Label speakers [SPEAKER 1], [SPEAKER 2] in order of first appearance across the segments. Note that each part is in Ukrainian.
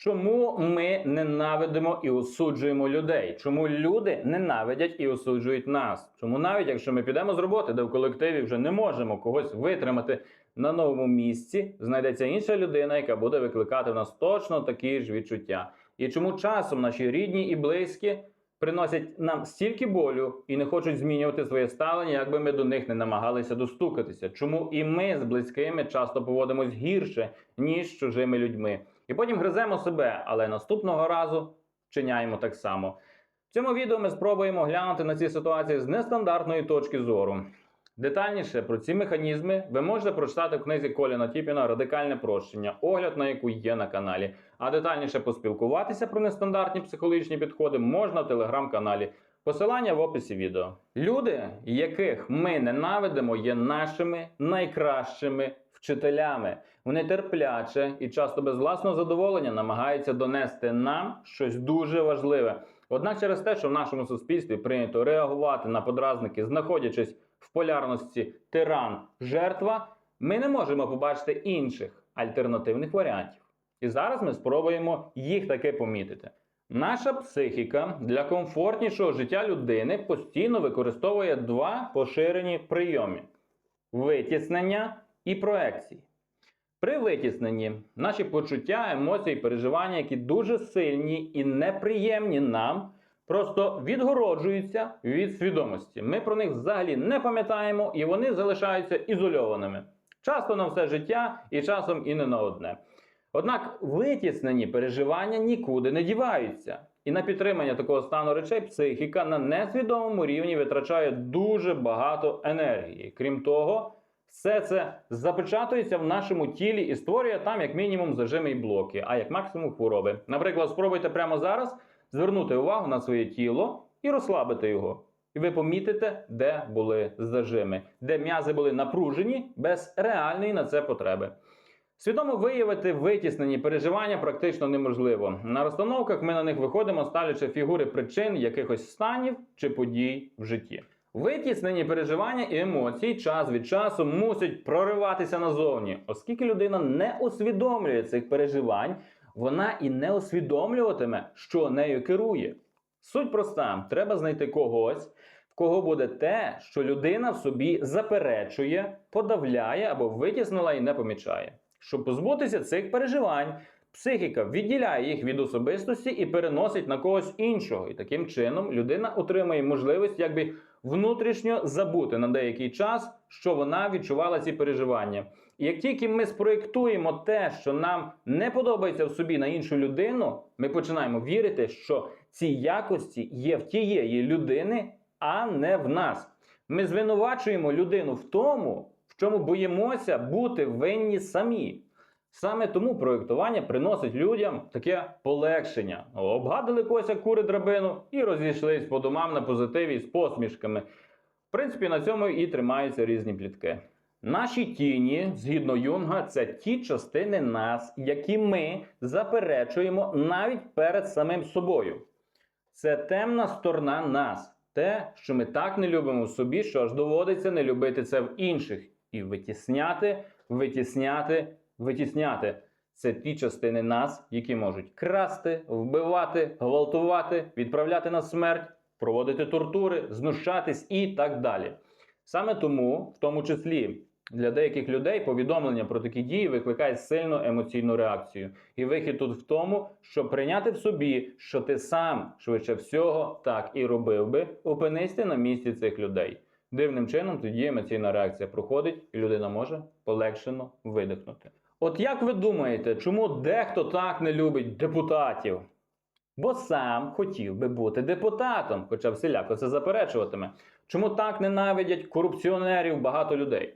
[SPEAKER 1] Чому ми ненавидимо і осуджуємо людей? Чому люди ненавидять і осуджують нас? Чому навіть якщо ми підемо з роботи, де в колективі вже не можемо когось витримати на новому місці, знайдеться інша людина, яка буде викликати в нас точно такі ж відчуття? І чому часом наші рідні і близькі приносять нам стільки болю і не хочуть змінювати своє ставлення, якби ми до них не намагалися достукатися? Чому і ми з близькими часто поводимось гірше, ніж з чужими людьми? І потім гриземо себе, але наступного разу вчиняємо так само. В цьому відео ми спробуємо глянути на ці ситуації з нестандартної точки зору. Детальніше про ці механізми ви можете прочитати в книзі Коліна Тіпіна Радикальне прощення, огляд на яку є на каналі. А детальніше поспілкуватися про нестандартні психологічні підходи можна в телеграм-каналі. Посилання в описі відео. Люди, яких ми ненавидимо, є нашими найкращими вчителями. Вони терпляче і часто без власного задоволення намагаються донести нам щось дуже важливе. Однак через те, що в нашому суспільстві прийнято реагувати на подразники, знаходячись в полярності тиран жертва, ми не можемо побачити інших альтернативних варіантів. І зараз ми спробуємо їх таки помітити. Наша психіка для комфортнішого життя людини постійно використовує два поширені прийоми: витіснення і проекції. При витісненні наші почуття, емоції, переживання, які дуже сильні і неприємні нам, просто відгороджуються від свідомості. Ми про них взагалі не пам'ятаємо і вони залишаються ізольованими. Часто на все життя і часом і не на одне. Однак витіснені переживання нікуди не діваються. І на підтримання такого стану речей психіка на несвідомому рівні витрачає дуже багато енергії. Крім того, все це запечатується в нашому тілі і створює там як мінімум зажими і блоки, а як максимум хвороби. Наприклад, спробуйте прямо зараз звернути увагу на своє тіло і розслабити його. І ви помітите, де були зажими, де м'язи були напружені без реальної на це потреби. Свідомо виявити витіснені переживання практично неможливо. На розстановках ми на них виходимо, ставлячи фігури причин якихось станів чи подій в житті. Витіснені переживання і емоції час від часу мусять прориватися назовні, оскільки людина не усвідомлює цих переживань, вона і не усвідомлюватиме, що нею керує. Суть проста: треба знайти когось, в кого буде те, що людина в собі заперечує, подавляє або витіснила і не помічає. Щоб позбутися цих переживань, психіка відділяє їх від особистості і переносить на когось іншого. І таким чином людина отримує можливість якби внутрішньо забути на деякий час, що вона відчувала ці переживання. І як тільки ми спроєктуємо те, що нам не подобається в собі на іншу людину, ми починаємо вірити, що ці якості є в тієї людини, а не в нас. Ми звинувачуємо людину в тому, в чому боїмося бути винні самі. Саме тому проєктування приносить людям таке полегшення. Обгадили когось як кури драбину і розійшлись по домам на позитиві з посмішками. В принципі, на цьому і тримаються різні плітки. Наші тіні, згідно Юнга, це ті частини нас, які ми заперечуємо навіть перед самим собою. Це темна сторона нас, те, що ми так не любимо в собі, що аж доводиться не любити це в інших. І витісняти, витісняти, витісняти. Це ті частини нас, які можуть красти, вбивати, гвалтувати, відправляти на смерть, проводити тортури, знущатись і так далі. Саме тому, в тому числі, для деяких людей повідомлення про такі дії викликає сильну емоційну реакцію. І вихід тут в тому, щоб прийняти в собі, що ти сам швидше всього так і робив би, опинись на місці цих людей. Дивним чином тоді емоційна реакція проходить, і людина може полегшено видихнути. От як ви думаєте, чому дехто так не любить депутатів? Бо сам хотів би бути депутатом, хоча всіляко це заперечуватиме. Чому так ненавидять корупціонерів багато людей?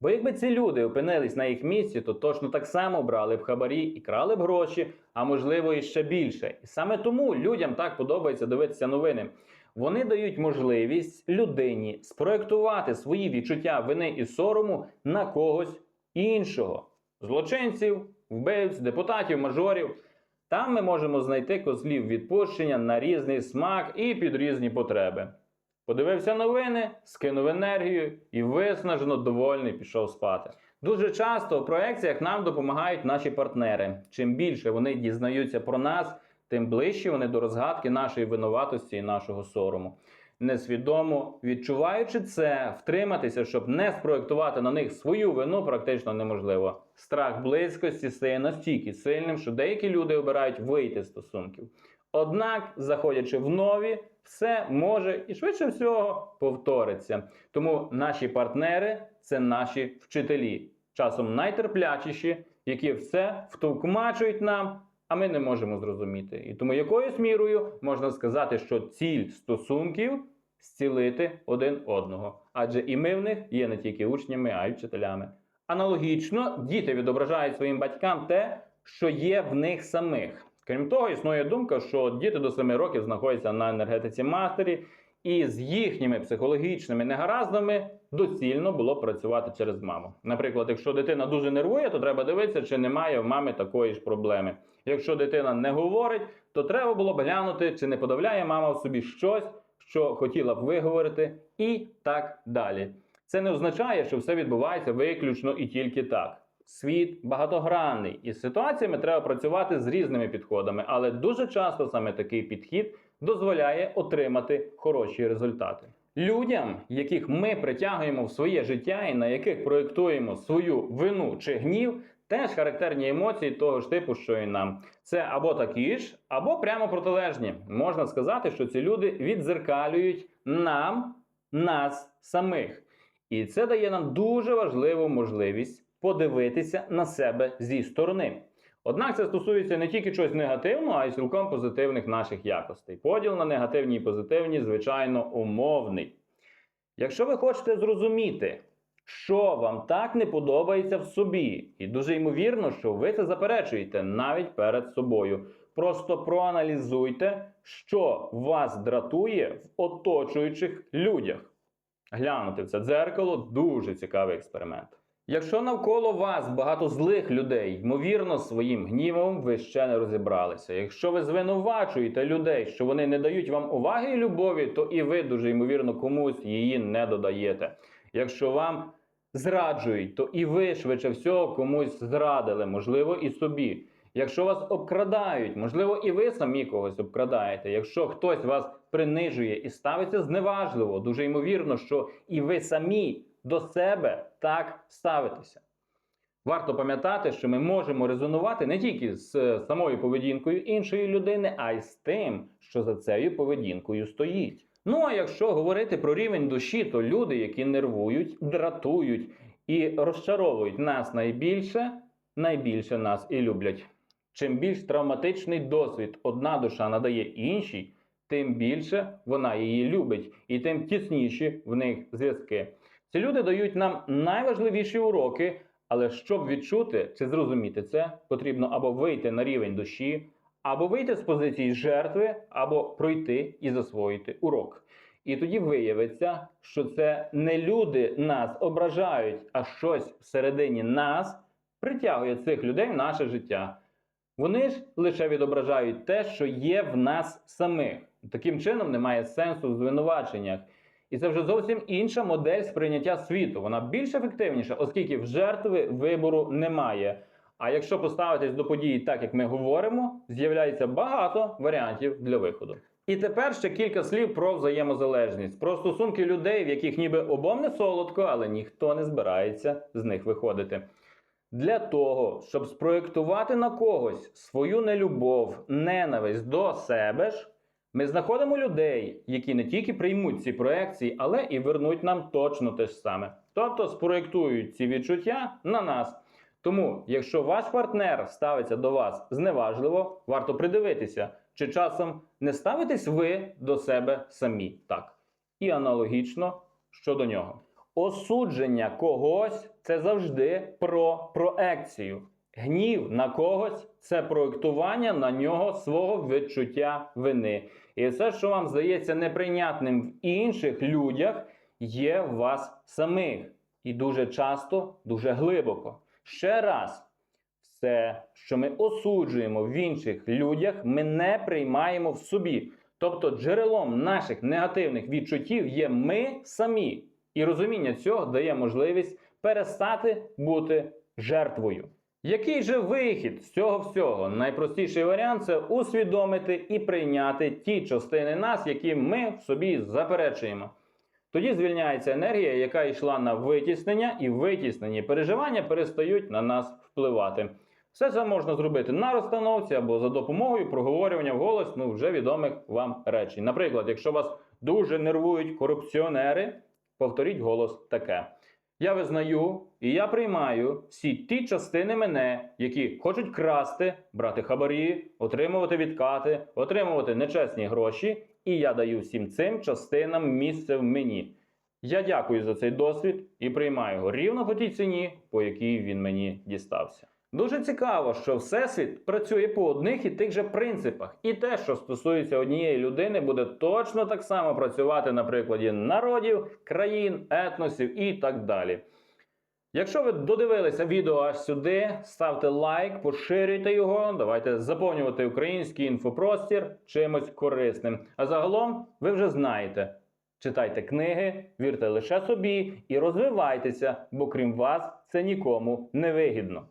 [SPEAKER 1] Бо якби ці люди опинились на їх місці, то точно так само брали б хабарі і крали б гроші, а можливо і ще більше. І саме тому людям так подобається дивитися новини. Вони дають можливість людині спроектувати свої відчуття вини і сорому на когось іншого: злочинців, вбивць, депутатів, мажорів. Там ми можемо знайти козлів відпущення на різний смак і під різні потреби. Подивився новини, скинув енергію і виснажено довольний пішов спати. Дуже часто в проекціях нам допомагають наші партнери. Чим більше вони дізнаються про нас, тим ближче вони до розгадки нашої винуватості і нашого сорому. Несвідомо відчуваючи це, втриматися, щоб не спроектувати на них свою вину, практично неможливо. Страх близькості стає настільки сильним, що деякі люди обирають вийти з стосунків. Однак, заходячи в нові, все може і швидше всього повториться. Тому наші партнери це наші вчителі, часом найтерплячіші, які все втовкмачують нам, а ми не можемо зрозуміти. І тому якоюсь мірою можна сказати, що ціль стосунків зцілити один одного. Адже і ми в них є не тільки учнями, а й вчителями. Аналогічно, діти відображають своїм батькам те, що є в них самих. Крім того, існує думка, що діти до 7 років знаходяться на енергетиці матері, і з їхніми психологічними негараздами доцільно було працювати через маму. Наприклад, якщо дитина дуже нервує, то треба дивитися, чи немає в мами такої ж проблеми. Якщо дитина не говорить, то треба було б глянути, чи не подавляє мама в собі щось, що хотіла б виговорити, і так далі. Це не означає, що все відбувається виключно і тільки так. Світ багатогранний, і з ситуаціями треба працювати з різними підходами, але дуже часто саме такий підхід дозволяє отримати хороші результати. Людям, яких ми притягуємо в своє життя і на яких проєктуємо свою вину чи гнів, теж характерні емоції того ж типу, що і нам. Це або такі ж, або прямо протилежні. Можна сказати, що ці люди відзеркалюють нам, нас самих. І це дає нам дуже важливу можливість подивитися на себе зі сторони. Однак це стосується не тільки чогось негативного, а й цілком позитивних наших якостей. Поділ на негативні і позитивні, звичайно, умовний. Якщо ви хочете зрозуміти, що вам так не подобається в собі, і дуже ймовірно, що ви це заперечуєте навіть перед собою. Просто проаналізуйте, що вас дратує в оточуючих людях. Глянути в це дзеркало дуже цікавий експеримент. Якщо навколо вас багато злих людей, ймовірно, своїм гнівом ви ще не розібралися. Якщо ви звинувачуєте людей, що вони не дають вам уваги і любові, то і ви дуже ймовірно комусь її не додаєте. Якщо вам зраджують, то і ви швидше всього комусь зрадили, можливо, і собі. Якщо вас обкрадають, можливо, і ви самі когось обкрадаєте. Якщо хтось вас принижує і ставиться зневажливо, дуже ймовірно, що і ви самі до себе так ставитеся. Варто пам'ятати, що ми можемо резонувати не тільки з самою поведінкою іншої людини, а й з тим, що за цією поведінкою стоїть. Ну а якщо говорити про рівень душі, то люди, які нервують, дратують і розчаровують нас найбільше, найбільше нас і люблять. Чим більш травматичний досвід одна душа надає іншій, тим більше вона її любить, і тим тісніші в них зв'язки. Ці люди дають нам найважливіші уроки, але щоб відчути чи зрозуміти це, потрібно або вийти на рівень душі, або вийти з позиції жертви, або пройти і засвоїти урок. І тоді виявиться, що це не люди нас ображають, а щось всередині нас притягує цих людей в наше життя. Вони ж лише відображають те, що є в нас самих. Таким чином немає сенсу в звинуваченнях. І це вже зовсім інша модель сприйняття світу. Вона більш ефективніша, оскільки в жертви вибору немає. А якщо поставитись до події так, як ми говоримо, з'являється багато варіантів для виходу. І тепер ще кілька слів про взаємозалежність, про стосунки людей, в яких ніби обом не солодко, але ніхто не збирається з них виходити. Для того, щоб спроєктувати на когось свою нелюбов, ненависть до себе ж, ми знаходимо людей, які не тільки приймуть ці проекції, але і вернуть нам точно те ж саме. Тобто спроєктують ці відчуття на нас. Тому, якщо ваш партнер ставиться до вас зневажливо, варто придивитися, чи часом не ставитесь ви до себе самі так. І аналогічно щодо нього. Осудження когось це завжди про проекцію. Гнів на когось це проєктування на нього свого відчуття вини. І все, що вам здається неприйнятним в інших людях, є в вас самих. І дуже часто, дуже глибоко. Ще раз, все, що ми осуджуємо в інших людях, ми не приймаємо в собі. Тобто джерелом наших негативних відчуттів є ми самі. І розуміння цього дає можливість перестати бути жертвою. Який же вихід з цього всього? Найпростіший варіант це усвідомити і прийняти ті частини нас, які ми в собі заперечуємо. Тоді звільняється енергія, яка йшла на витіснення, і витіснені переживання перестають на нас впливати. Все це можна зробити на розстановці або за допомогою проговорювання вголос ну, вже відомих вам речень. Наприклад, якщо вас дуже нервують корупціонери, повторіть голос таке. Я визнаю і я приймаю всі ті частини мене, які хочуть красти, брати хабарі, отримувати відкати, отримувати нечесні гроші, і я даю всім цим частинам місце в мені. Я дякую за цей досвід і приймаю його рівно по тій ціні, по якій він мені дістався. Дуже цікаво, що Всесвіт працює по одних і тих же принципах, і те, що стосується однієї людини, буде точно так само працювати на прикладі народів, країн, етносів і так далі. Якщо ви додивилися відео аж сюди, ставте лайк, поширюйте його. Давайте заповнювати український інфопростір чимось корисним. А загалом ви вже знаєте. Читайте книги, вірте лише собі і розвивайтеся, бо крім вас це нікому не вигідно.